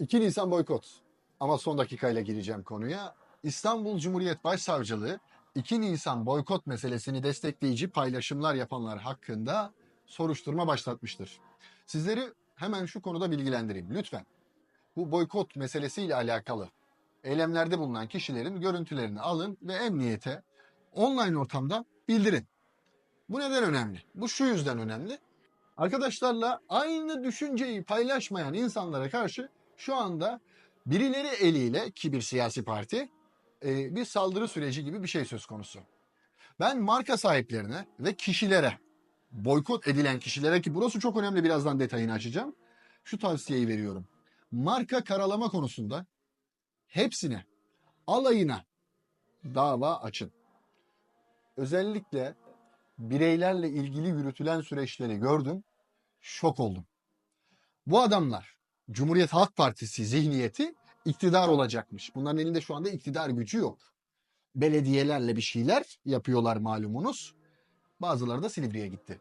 2 Nisan boykot. Ama son dakikayla gireceğim konuya. İstanbul Cumhuriyet Başsavcılığı 2 Nisan boykot meselesini destekleyici paylaşımlar yapanlar hakkında soruşturma başlatmıştır. Sizleri hemen şu konuda bilgilendireyim lütfen. Bu boykot meselesiyle alakalı eylemlerde bulunan kişilerin görüntülerini alın ve emniyete online ortamda bildirin. Bu neden önemli? Bu şu yüzden önemli. Arkadaşlarla aynı düşünceyi paylaşmayan insanlara karşı şu anda birileri eliyle ki bir siyasi parti e, bir saldırı süreci gibi bir şey söz konusu. Ben marka sahiplerine ve kişilere boykot edilen kişilere ki burası çok önemli birazdan detayını açacağım. Şu tavsiyeyi veriyorum. Marka karalama konusunda hepsine alayına dava açın. Özellikle bireylerle ilgili yürütülen süreçleri gördüm. Şok oldum. Bu adamlar Cumhuriyet Halk Partisi zihniyeti iktidar olacakmış. Bunların elinde şu anda iktidar gücü yok. Belediyelerle bir şeyler yapıyorlar malumunuz. Bazıları da Silivri'ye gitti.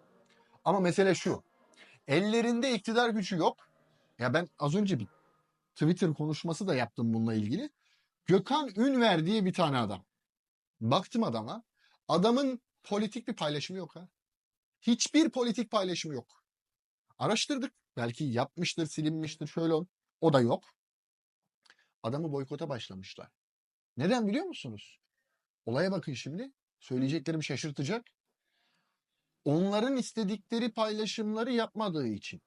Ama mesele şu. Ellerinde iktidar gücü yok. Ya ben az önce bir Twitter konuşması da yaptım bununla ilgili. Gökhan Ünver diye bir tane adam. Baktım adama. Adamın politik bir paylaşımı yok ha. Hiçbir politik paylaşımı yok. Araştırdık. Belki yapmıştır, silinmiştir, şöyle ol. O da yok. Adamı boykota başlamışlar. Neden biliyor musunuz? Olaya bakın şimdi. Söyleyeceklerim şaşırtacak. Onların istedikleri paylaşımları yapmadığı için.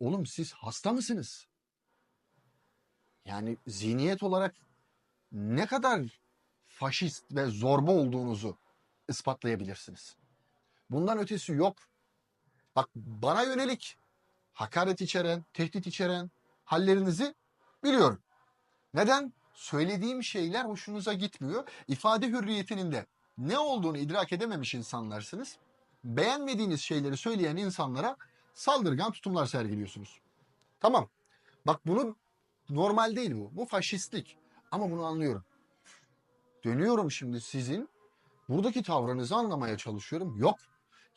Oğlum siz hasta mısınız? Yani zihniyet olarak ne kadar faşist ve zorba olduğunuzu ispatlayabilirsiniz. Bundan ötesi yok. Bak bana yönelik hakaret içeren, tehdit içeren hallerinizi biliyorum. Neden? Söylediğim şeyler hoşunuza gitmiyor. İfade hürriyetinin de ne olduğunu idrak edememiş insanlarsınız. Beğenmediğiniz şeyleri söyleyen insanlara saldırgan tutumlar sergiliyorsunuz. Tamam. Bak bunu normal değil bu. Bu faşistlik. Ama bunu anlıyorum. Dönüyorum şimdi sizin buradaki tavrınızı anlamaya çalışıyorum. Yok.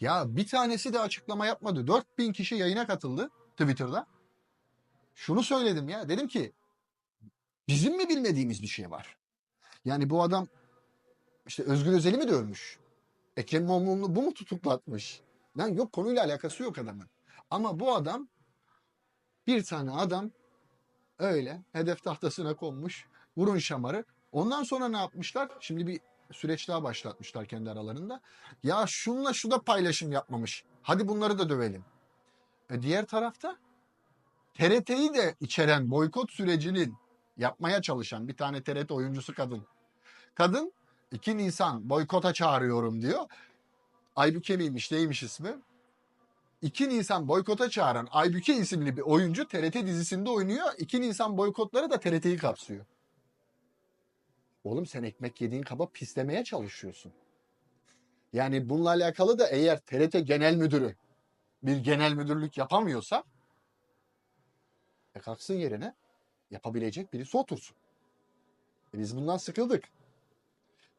Ya bir tanesi de açıklama yapmadı. 4000 kişi yayına katıldı Twitter'da. Şunu söyledim ya. Dedim ki bizim mi bilmediğimiz bir şey var? Yani bu adam işte Özgür Özel'i mi dövmüş? Ekrem İmamoğlu'nu bu mu tutuklatmış? Lan yok konuyla alakası yok adamın. Ama bu adam bir tane adam öyle hedef tahtasına konmuş. Vurun şamarı. Ondan sonra ne yapmışlar? Şimdi bir süreç daha başlatmışlar kendi aralarında. Ya şunla şu da paylaşım yapmamış. Hadi bunları da dövelim. E diğer tarafta TRT'yi de içeren boykot sürecinin yapmaya çalışan bir tane TRT oyuncusu kadın. Kadın 2 Nisan boykota çağırıyorum diyor. Aybüke miymiş neymiş ismi? 2 Nisan boykota çağıran Aybüke isimli bir oyuncu TRT dizisinde oynuyor. 2 Nisan boykotları da TRT'yi kapsıyor. Oğlum sen ekmek yediğin kaba pislemeye çalışıyorsun. Yani bununla alakalı da eğer TRT Genel Müdürü bir genel müdürlük yapamıyorsa e kalksın yerine yapabilecek birisi otursun. E biz bundan sıkıldık.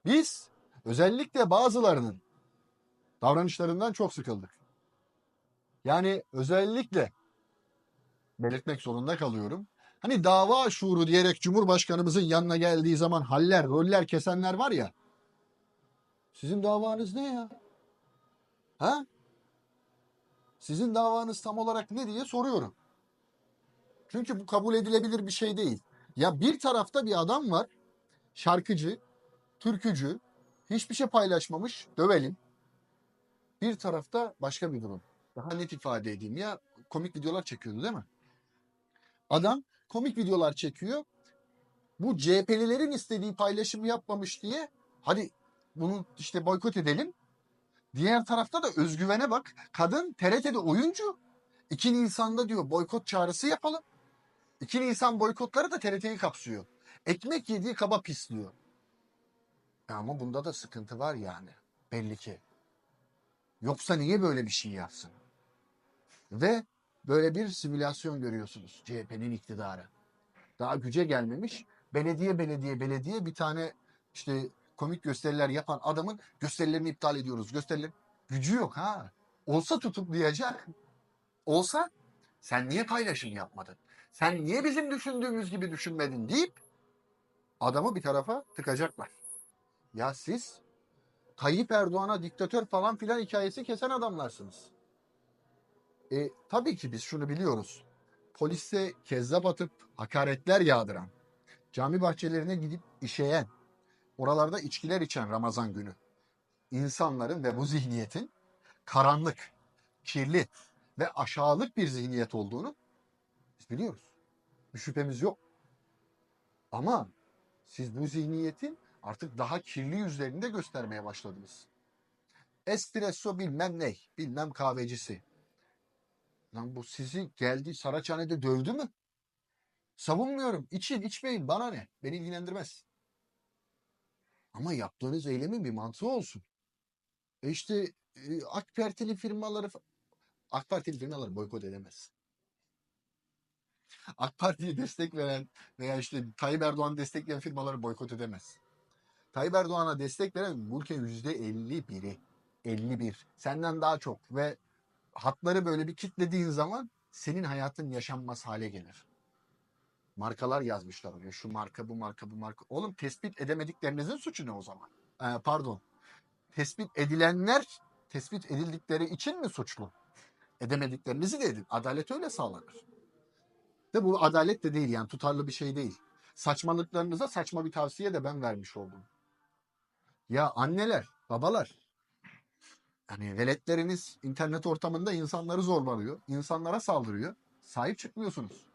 Biz özellikle bazılarının davranışlarından çok sıkıldık. Yani özellikle belirtmek zorunda kalıyorum. Hani dava şuuru diyerek Cumhurbaşkanımızın yanına geldiği zaman haller, roller kesenler var ya. Sizin davanız ne ya? Ha? Sizin davanız tam olarak ne diye soruyorum. Çünkü bu kabul edilebilir bir şey değil. Ya bir tarafta bir adam var. Şarkıcı, türkücü, hiçbir şey paylaşmamış, dövelim. Bir tarafta başka bir durum. Daha net ifade edeyim ya komik videolar çekiyordu değil mi? Adam komik videolar çekiyor. Bu CHP'lilerin istediği paylaşımı yapmamış diye hadi bunu işte boykot edelim. Diğer tarafta da özgüvene bak. Kadın TRT'de oyuncu. 2 Nisan'da diyor boykot çağrısı yapalım. 2 Nisan boykotları da TRT'yi kapsıyor. Ekmek yediği kaba pisliyor. Ya ama bunda da sıkıntı var yani. Belli ki. Yoksa niye böyle bir şey yapsın? Ve böyle bir simülasyon görüyorsunuz CHP'nin iktidarı. Daha güce gelmemiş. Belediye belediye belediye bir tane işte komik gösteriler yapan adamın gösterilerini iptal ediyoruz. Gösteriler gücü yok ha. Olsa tutuklayacak. Olsa sen niye paylaşım yapmadın? Sen niye bizim düşündüğümüz gibi düşünmedin deyip adamı bir tarafa tıkacaklar. Ya siz Tayyip Erdoğan'a diktatör falan filan hikayesi kesen adamlarsınız. E, tabii ki biz şunu biliyoruz. Polise kezzap atıp hakaretler yağdıran, cami bahçelerine gidip işeyen, oralarda içkiler içen Ramazan günü insanların ve bu zihniyetin karanlık, kirli ve aşağılık bir zihniyet olduğunu biz biliyoruz. Bir şüphemiz yok. Ama siz bu zihniyetin artık daha kirli yüzlerini de göstermeye başladınız. Espresso bilmem ne, bilmem kahvecisi. Lan bu sizi geldi Saraçhane'de dövdü mü? Savunmuyorum. İçin, içmeyin. Bana ne? Beni ilgilendirmez. Ama yaptığınız eylemin bir mantığı olsun. E işte e, AK Partili firmaları AK Partili firmaları boykot edemez. AK Parti'ye destek veren veya işte Tayyip Erdoğan'ı destekleyen firmaları boykot edemez. Tayyip Erdoğan'a destek veren bu ülke yüzde 51'i. 51. Senden daha çok ve hatları böyle bir kitlediğin zaman senin hayatın yaşanmaz hale gelir. Markalar yazmışlar oraya. Şu marka, bu marka, bu marka. Oğlum tespit edemediklerinizin suçu ne o zaman? Ee, pardon. Tespit edilenler tespit edildikleri için mi suçlu? Edemediklerinizi de edin. Adalet öyle sağlanır. De bu adalet de değil yani tutarlı bir şey değil. Saçmalıklarınıza saçma bir tavsiye de ben vermiş oldum. Ya anneler, babalar. Yani veletleriniz internet ortamında insanları zorbalıyor. insanlara saldırıyor. Sahip çıkmıyorsunuz.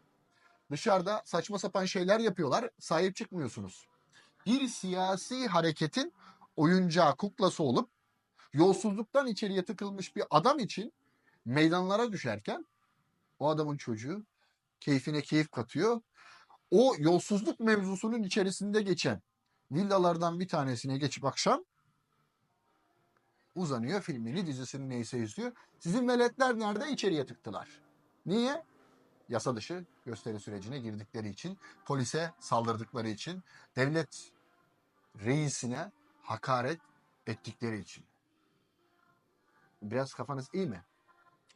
Dışarıda saçma sapan şeyler yapıyorlar. Sahip çıkmıyorsunuz. Bir siyasi hareketin oyuncağı, kuklası olup yolsuzluktan içeriye tıkılmış bir adam için meydanlara düşerken o adamın çocuğu keyfine keyif katıyor. O yolsuzluk mevzusunun içerisinde geçen villalardan bir tanesine geçip akşam uzanıyor filmini, dizisini neyse izliyor. Sizin veletler nerede? İçeriye tıktılar. Niye? Yasa dışı gösteri sürecine girdikleri için, polise saldırdıkları için, devlet reisine hakaret ettikleri için. Biraz kafanız iyi mi?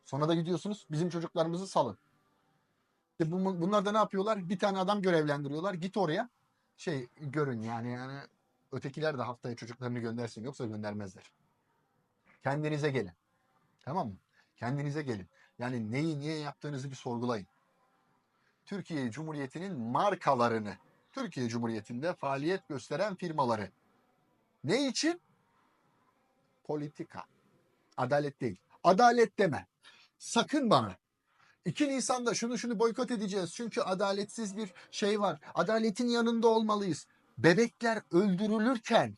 Sonra da gidiyorsunuz bizim çocuklarımızı salın. İşte bu- bunlar da ne yapıyorlar? Bir tane adam görevlendiriyorlar. Git oraya. Şey görün yani yani ötekiler de haftaya çocuklarını göndersin yoksa göndermezler. Kendinize gelin. Tamam mı? Kendinize gelin. Yani neyi niye yaptığınızı bir sorgulayın. Türkiye Cumhuriyeti'nin markalarını, Türkiye Cumhuriyeti'nde faaliyet gösteren firmaları. Ne için? Politika. Adalet değil. Adalet deme. Sakın bana. 2 Nisan'da şunu şunu boykot edeceğiz. Çünkü adaletsiz bir şey var. Adaletin yanında olmalıyız. Bebekler öldürülürken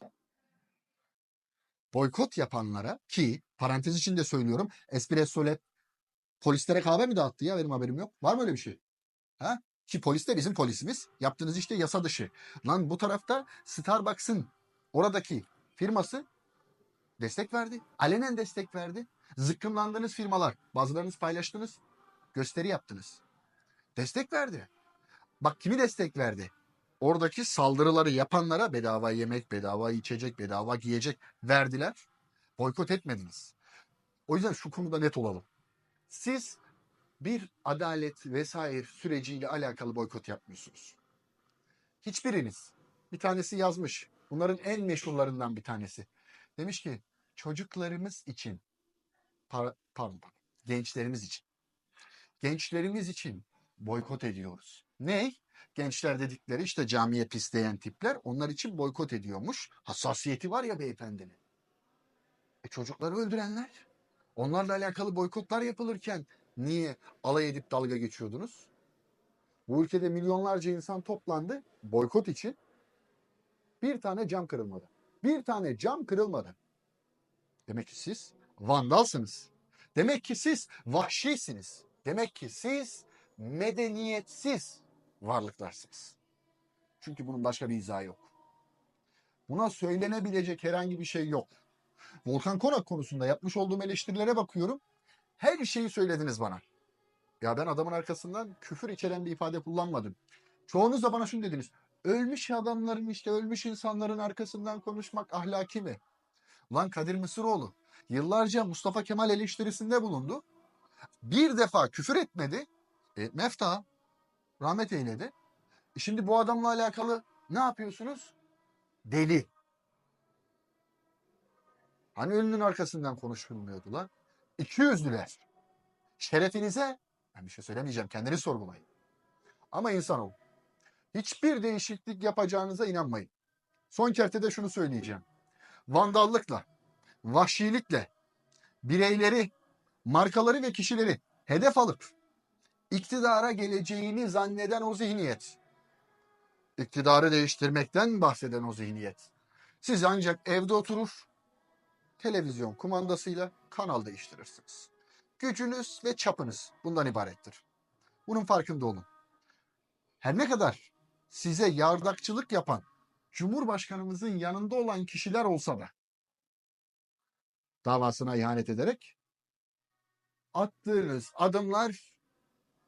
boykot yapanlara ki parantez içinde söylüyorum Espresso Lab polislere kahve mi dağıttı ya benim haberim yok. Var mı öyle bir şey? Ha? Ki polis de bizim polisimiz. Yaptığınız işte yasa dışı. Lan bu tarafta Starbucks'ın oradaki firması destek verdi. Alenen destek verdi. Zıkkımlandığınız firmalar. Bazılarınız paylaştınız. Gösteri yaptınız. Destek verdi. Bak kimi destek verdi? Oradaki saldırıları yapanlara bedava yemek, bedava içecek, bedava giyecek verdiler. Boykot etmediniz. O yüzden şu konuda net olalım. Siz bir adalet vesaire süreciyle alakalı boykot yapmıyorsunuz. Hiçbiriniz. Bir tanesi yazmış. Bunların en meşhurlarından bir tanesi. Demiş ki çocuklarımız için par- pardon gençlerimiz için gençlerimiz için boykot ediyoruz. Ne? Gençler dedikleri işte camiye pisleyen tipler onlar için boykot ediyormuş. Hassasiyeti var ya beyefendinin. E çocukları öldürenler. Onlarla alakalı boykotlar yapılırken niye alay edip dalga geçiyordunuz? Bu ülkede milyonlarca insan toplandı boykot için. Bir tane cam kırılmadı. Bir tane cam kırılmadı. Demek ki siz vandalsınız. Demek ki siz vahşisiniz. Demek ki siz medeniyetsiz varlıklarsınız. Çünkü bunun başka bir izahı yok. Buna söylenebilecek herhangi bir şey yok. Volkan Konak konusunda yapmış olduğum eleştirilere bakıyorum. Her şeyi söylediniz bana. Ya ben adamın arkasından küfür içeren bir ifade kullanmadım. Çoğunuz da bana şunu dediniz. Ölmüş adamların işte ölmüş insanların arkasından konuşmak ahlaki mi? Ulan Kadir Mısıroğlu yıllarca Mustafa Kemal eleştirisinde bulundu. Bir defa küfür etmedi. E, mefta. Rahmet eyledi. E Şimdi bu adamla alakalı ne yapıyorsunuz? Deli. Hani ölünün arkasından konuşulmuyordu lan? İki yüzlüler. Şerefinize ben bir şey söylemeyeceğim. Kendiniz sorgulayın. Ama insan olun. Hiçbir değişiklik yapacağınıza inanmayın. Son kertede şunu söyleyeceğim. Vandallıkla, vahşilikle bireyleri, markaları ve kişileri hedef alıp iktidara geleceğini zanneden o zihniyet. İktidarı değiştirmekten bahseden o zihniyet. Siz ancak evde oturur, televizyon kumandasıyla kanal değiştirirsiniz. Gücünüz ve çapınız bundan ibarettir. Bunun farkında olun. Her ne kadar size yardakçılık yapan Cumhurbaşkanımızın yanında olan kişiler olsa da davasına ihanet ederek attığınız adımlar,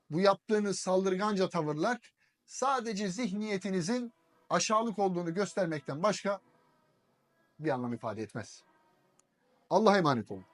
bu yaptığınız saldırganca tavırlar sadece zihniyetinizin aşağılık olduğunu göstermekten başka bir anlam ifade etmez. Allah'a emanet olun.